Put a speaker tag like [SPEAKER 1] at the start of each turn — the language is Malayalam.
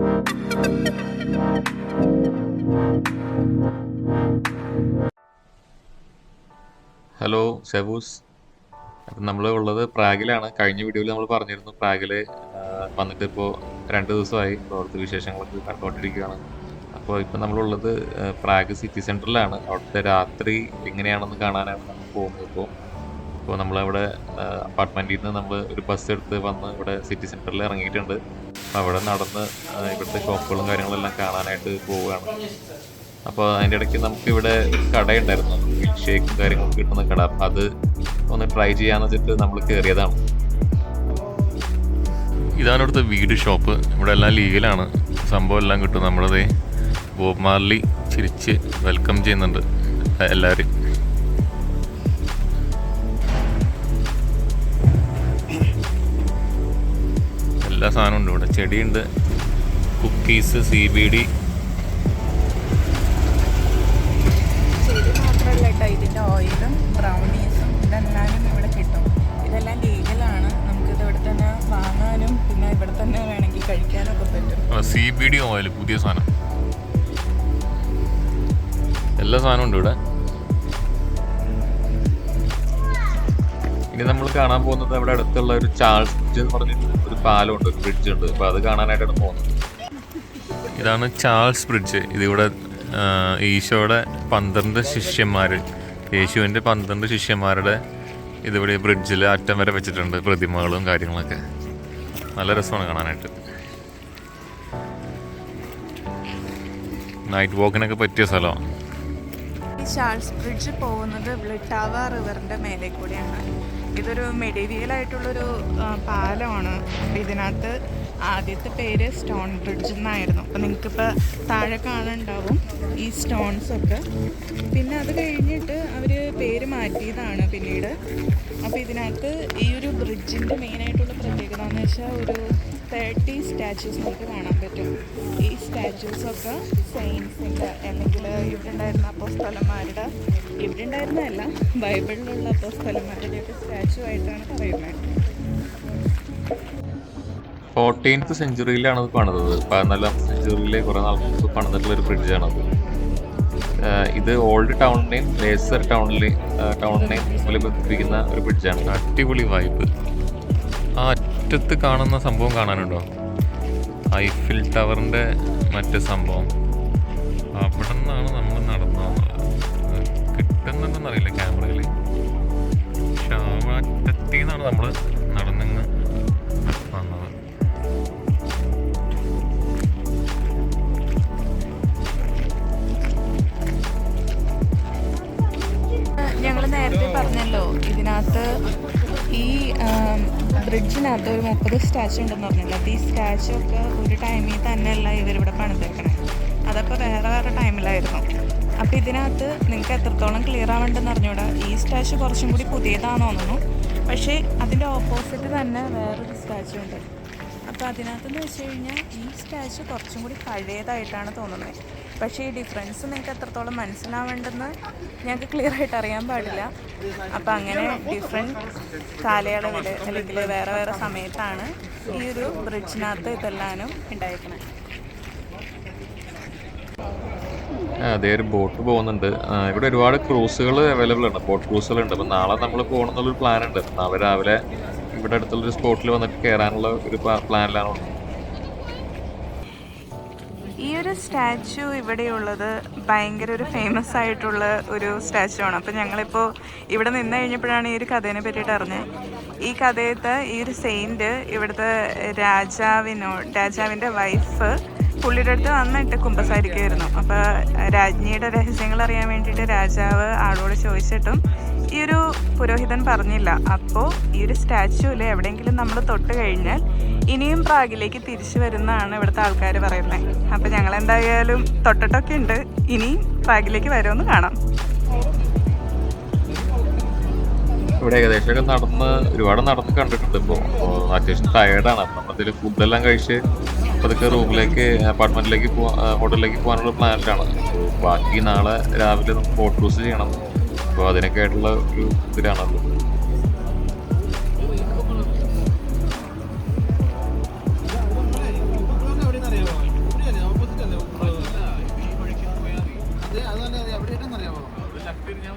[SPEAKER 1] ഹലോ സെബൂസ് അപ്പം നമ്മൾ ഉള്ളത് പ്രാഗിലാണ്. കഴിഞ്ഞ വീഡിയോയിൽ നമ്മൾ പറഞ്ഞിരുന്നു പ്രാഗിൽ വന്നിട്ട് ഇപ്പോൾ രണ്ട് ദിവസമായി അവിടുത്തെ വിശേഷങ്ങളൊക്കെ കണ്ടുകൊണ്ടിരിക്കുകയാണ്. അപ്പോൾ ഇപ്പം നമ്മളുള്ളത് പ്രാഗ് സിറ്റി സെന്ററിലാണ് അവിടുത്തെ രാത്രി എങ്ങനെയാണെന്ന് കാണാനാണ് നമ്മൾ പോകുന്നത് ഇപ്പോൾ ഇപ്പോൾ നമ്മളവിടെ അപ്പാർട്ട്മെന്റിൽ നിന്ന് നമ്മൾ ഒരു ബസ് എടുത്ത് വന്ന് ഇവിടെ സിറ്റി സെന്ററിൽ ഇറങ്ങിയിട്ടുണ്ട്. അപ്പോൾ അവിടെ നടന്ന് ഇവിടുത്തെ ഷോപ്പുകളും കാര്യങ്ങളെല്ലാം കാണാനായിട്ട് പോവുകയാണ്. അപ്പോൾ അതിന്റെ ഇടയ്ക്ക് നമുക്ക് ഇവിടെ കടയുണ്ടായിരുന്നു. മിൽക്ക് ഷേക്കും കാര്യങ്ങളും കിട്ടുന്ന കട. അപ്പം അത് ഒന്ന് ട്രൈ ചെയ്യാന്ന് വെച്ചിട്ട് നമ്മൾ കയറിയതാണ്
[SPEAKER 2] ഇതാണ് ഇവിടുത്തെ വീട് ഷോപ്പ് ഇവിടെ എല്ലാം ലീഗലാണ് സംഭവം എല്ലാം കിട്ടും നമ്മളത് ബോബ് മാർലി ചിരിച്ച് വെൽക്കം ചെയ്യുന്നുണ്ട് എല്ലാവരും എല്ലാ സാധനവും ഉണ്ട് ഇവിടെ. ചെടിയുണ്ട് കുക്കീസ് സി ബി ഡി
[SPEAKER 3] ചെടി മാത്രമല്ല കേട്ടോ ഇതിന്റെ ഓയിലും ബ്രൗണീസും ഇതെല്ലാനും ഇവിടെ കിട്ടും. ഇതെല്ലാം ലീഗലാണ് നമുക്കിത് ഇവിടെ തന്നെ വാങ്ങാനും പിന്നെ ഇവിടെ തന്നെ വേണമെങ്കിൽ കഴിക്കാനൊക്കെ പറ്റും.
[SPEAKER 2] സി ബി ഡി ഓയിൽ പുതിയ സാധനം. എല്ലാ സാധനവും ഉണ്ട് ഇവിടെ.
[SPEAKER 1] ഇനി നമ്മൾ കാണാൻ പോകുന്നത് അവിടെ അടുത്തുള്ള ഒരു ചാൾസ് ബ്രിഡ്ജ് എന്ന് പറഞ്ഞിട്ട് ഒരു പാലമുണ്ട് ഒരു ബ്രിഡ്ജ് ഉണ്ട്. അപ്പോൾ അത് കാണാനായിട്ടാണ് പോകുന്നത്.
[SPEAKER 2] ഇതാണ് ചാൾസ് ബ്രിഡ്ജ് ഇതിവിടെ ഈശോയുടെ പന്ത്രണ്ട് ശിഷ്യന്മാർ യേശുവിന്റെ പന്ത്രണ്ട് ശിഷ്യന്മാരുടെ ഇതിവിടെ ബ്രിഡ്ജിൽ അറ്റം വരെ വെച്ചിട്ടുണ്ട് പ്രതിമകളും കാര്യങ്ങളൊക്കെ. നല്ല രസമാണ് കാണാനായിട്ട്. നൈറ്റ് വാക്കിനൊക്കെ പറ്റിയ സ്ഥലമാണ്.
[SPEAKER 3] ഈ ചാൾസ് ബ്രിഡ്ജ് പോകുന്നത് ബ്ലിട്ടാവ റിവറിന്റെ മേലെ കൂടെയാണ്. ഇതൊരു മെഡീവിയൽ ആയിട്ടുള്ളൊരു പാലമാണ്. അപ്പം ഇതിനകത്ത് ആദ്യത്തെ പേര് സ്റ്റോൺ ബ്രിഡ്ജ് എന്നായിരുന്നു. അപ്പോൾ നിങ്ങൾക്കിപ്പോൾ താഴെ കാണുന്നുണ്ടാവും ഈ സ്റ്റോൺസ് ഒക്കെ. പിന്നെ അത് കഴിഞ്ഞിട്ട് അവർ പേര് മാറ്റിയതാണ് പിന്നീട്. അപ്പോൾ ഇതിനകത്ത് ഈ ഒരു ബ്രിഡ്ജിന്റെ മെയിനായിട്ടുള്ള പ്രത്യേകത എന്ന് വെച്ചാൽ ഒരു തേർട്ടി സ്റ്റാച്യൂസ് നമുക്ക് കാണാൻ പറ്റും. ഈ സ്റ്റാച്യൂസൊക്കെ സെയിൻസിന്റെ അല്ലെങ്കിൽ ഇവിടെ ഉണ്ടായിരുന്ന അപ്പോൾ സ്ഥലന്മാരുടെ ഇവിടെ ഉണ്ടായിരുന്നതല്ല ബൈബിളിലുള്ള അപ്പോൾ സ്ഥലന്മാരുടെയൊക്കെ സ്റ്റാച്ചു ആയിട്ടാണ് പറയുന്നത്.
[SPEAKER 1] ഫോർട്ടീൻത്ത് സെഞ്ചുറിയിലാണ് അത് പണിതത്. പതിനാലാം സെഞ്ചുറിയിലെ കുറേ നാൾ മുമ്പ് പണിതിട്ടുള്ള ഒരു ബ്രിഡ്ജാണത്. ഇത് ഓൾഡ് ടൗണിനെയും ലേസർ ടൗണിലെ ടൗണിനെയും പോലെ ബന്ധിപ്പിക്കുന്ന ഒരു ബ്രിഡ്ജാണ്.
[SPEAKER 2] അടിപൊളി വൈബ് ആ അറ്റത്ത് കാണുന്ന സംഭവം കാണാനുണ്ടോ? ഐഫിൽ ടവറിന്റെ മറ്റ് സംഭവം. അവിടെ നിന്നാണ് നമ്മൾ നടന്നത്? കിട്ടുന്നുണ്ടെന്നറിയില്ല ക്യാമറയിൽ പക്ഷെ ആ നിന്നാണ് നമ്മൾ
[SPEAKER 3] നേരത്തെ പറഞ്ഞല്ലോ ഇതിനകത്ത് ഈ ബ്രിഡ്ജിനകത്ത് ഒരു മുപ്പത് സ്റ്റാച്ചു ഉണ്ടെന്ന് പറഞ്ഞല്ലോ. അപ്പോൾ ഈ സ്റ്റാച്ചു ഒക്കെ ഒരു ടൈമിൽ തന്നെയല്ല ഇവരിവിടെ പണിതേക്കണേ. അതൊക്കെ വേറെ വേറെ ടൈമിലായിരുന്നു അപ്പോൾ ഇതിനകത്ത് നിങ്ങൾക്ക് എത്രത്തോളം ക്ലിയർ ആവേണ്ടെന്ന് അറിഞ്ഞൂടാ? ഈ സ്റ്റാച്ചു കുറച്ചും കൂടി പുതിയതാണെന്ന് തോന്നുന്നു. പക്ഷേ അതിന്റെ ഓപ്പോസിറ്റ് തന്നെ വേറൊരു സ്റ്റാച്ചു ഉണ്ട്. അപ്പോൾ അതിനകത്തെന്ന് വെച്ച് കഴിഞ്ഞാൽ ഈ സ്റ്റാച്ചു കുറച്ചും കൂടി പഴയതായിട്ടാണ് തോന്നുന്നത് പക്ഷേ ഈ ഡിഫറൻസ് നിങ്ങൾക്ക് എത്രത്തോളം മനസ്സിലാവേണ്ടെന്ന് ഞങ്ങൾക്ക് ക്ലിയർ ആയിട്ട് അറിയാൻ പാടില്ല. അപ്പം അങ്ങനെ ഡിഫറെന്റ് കാലയളവിൽ അല്ലെങ്കിൽ വേറെ വേറെ സമയത്താണ് ഈ ഒരു ബ്രിഡ്ജിനകത്ത് ഇതെല്ലാനും ഉണ്ടായിരിക്കുന്നത്
[SPEAKER 1] അതേ ഒരു ബോട്ട് പോകുന്നുണ്ട്. ഇവിടെ ഒരുപാട് ക്രൂസുകൾ അവൈലബിൾ ഉണ്ട്. ബോട്ട് ക്രൂസുകൾ ഉണ്ട്. അപ്പം നാളെ നമ്മൾ പോകണം എന്നുള്ളൊരു പ്ലാൻ ഉണ്ട് നാളെ രാവിലെ ഇവിടെ അടുത്തുള്ളൊരു സ്പോട്ടിൽ വന്നിട്ട് കയറാനുള്ള ഒരു പ്ലാനിലാണ്
[SPEAKER 3] ഈ ഒരു സ്റ്റാച്ചു ഇവിടെയുള്ളത് ഭയങ്കര ഒരു ഫേമസ് ആയിട്ടുള്ള ഒരു സ്റ്റാച്ചു ആണ്. അപ്പോൾ ഞങ്ങളിപ്പോൾ ഇവിടെ നിന്ന് കഴിഞ്ഞപ്പോഴാണ് ഈ ഒരു കഥേനെ പറ്റിയിട്ട് അറിഞ്ഞത്. ഈ കഥയത്തെ ഈ ഒരു സെയിന്റ് ഇവിടുത്തെ രാജാവിനോ രാജാവിന്റെ വൈഫ് പുള്ളിയുടെ അടുത്ത് വന്നിട്ട് കുമ്പസാരിക്കുമായിരുന്നു അപ്പോൾ രാജ്ഞിയുടെ രഹസ്യങ്ങൾ അറിയാൻ വേണ്ടിയിട്ട് രാജാവ് ആളോട് ചോദിച്ചിട്ടും ഈ ഒരു പുരോഹിതൻ പറഞ്ഞില്ല. അപ്പോൾ ഈ ഒരു സ്റ്റാച്ചുവിൽ എവിടെയെങ്കിലും നമ്മൾ തൊട്ട് കഴിഞ്ഞാൽ ഇനിയും പ്രാഗിലേക്ക് തിരിച്ചു വരുന്നതാണ് ഇവിടുത്തെ ആൾക്കാർ പറയുന്നത് അപ്പോൾ ഞങ്ങൾ എന്തായാലും തൊട്ടിട്ടൊക്കെ ഉണ്ട്. ഇനിയും പ്രാഗിലേക്ക് വരുമെന്ന് കാണാം.
[SPEAKER 1] ഇവിടെ ഏകദേശമൊക്കെ നടന്ന് ഒരുപാട് നടന്ന് കണ്ടിട്ടുണ്ട് ഇപ്പോൾ അത്യാവശ്യം ടയേർഡാണ് അപ്പം അതിൽ ഫുഡെല്ലാം കഴിച്ച് പതുക്കെ റൂമിലേക്ക് അപ്പാർട്ട്മെന്റിലേക്ക് പോവാ ഹോട്ടലിലേക്ക് പോകാനുള്ള പ്ലാനിലാണ് ബാക്കി നാളെ രാവിലെ നമുക്ക് ഫോട്ടോസ് ചെയ്യണം. അപ്പോൾ അതിനൊക്കെ ആയിട്ടുള്ള ഒരു ഇതിലാണല്ലോ ഞാൻ